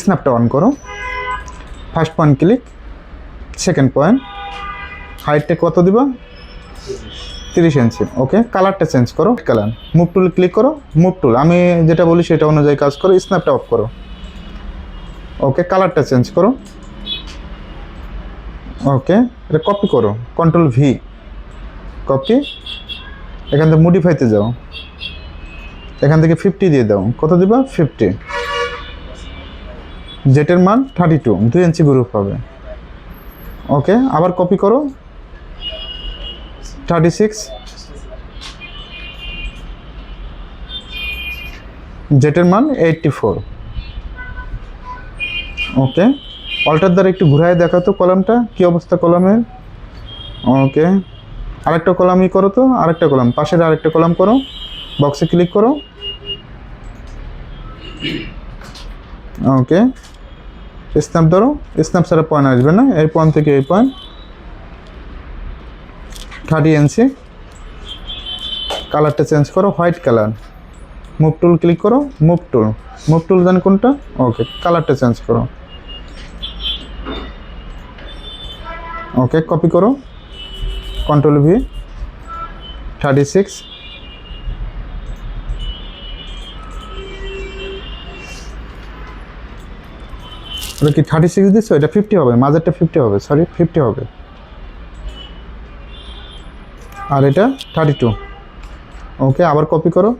স্ন্যাপটা on করো। First point click second point হাইটটা কত দিবা? তিরিশ ইঞ্চি ওকে কালারটা চেঞ্জ করো। কালার মুভ টুল ক্লিক করো। মুভ টুল আমি যেটা বলি সেটা অনুযায়ী কাজ করো স্ন্যাপটা অফ করো। ওকে কালারটা চেঞ্জ করো। ওকে এটা কপি করো। কন্ট্রোল ভি কপি এখান থেকে মডিফাইতে যাও। এখান থেকে ফিফটি দিয়ে দাও। কত দিবা? ফিফটি জেটের মান থার্টি টু দুই ইঞ্চি গ্রুপ হবে। ওকে আবার কপি করো। থার্টি সিক্স জেটের মান এইটটি ফোর ওকে অল্টার দ্বারা একটু ঘুরায় দেখাতো কলামটা, কি অবস্থা কলামের? ওকে আরেকটা কলামই করো তো, আরেকটা কলাম, পাশের আরেকটা কলাম করো বক্সে ক্লিক করো। ওকে স্ন্যাপ ধরো, স্ন্যাপ ছাড়া পয়েন্ট আসবে না, এই পয়েন্ট থেকে এই পয়েন্ট থার্টি এনসি কালারটা চেঞ্জ করো white colour move tool click করো মুভ টুল মুভ টুল জান কোনটা? ওকে কালারটা চেঞ্জ করো। ওকে কপি করো কন্ট্রোল ভি থার্টি সিক্স ওটা কি থার্টি সিক্স দিচ্ছ এটা ফিফটি হবে, মাঝেরটা ফিফটি হবে সরি ফিফটি হবে। আর এটা থার্টি টু ওকে আবার কপি করো।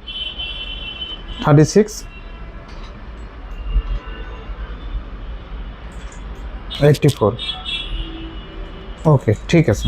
Thirty six eighty four okay ঠিক আছে।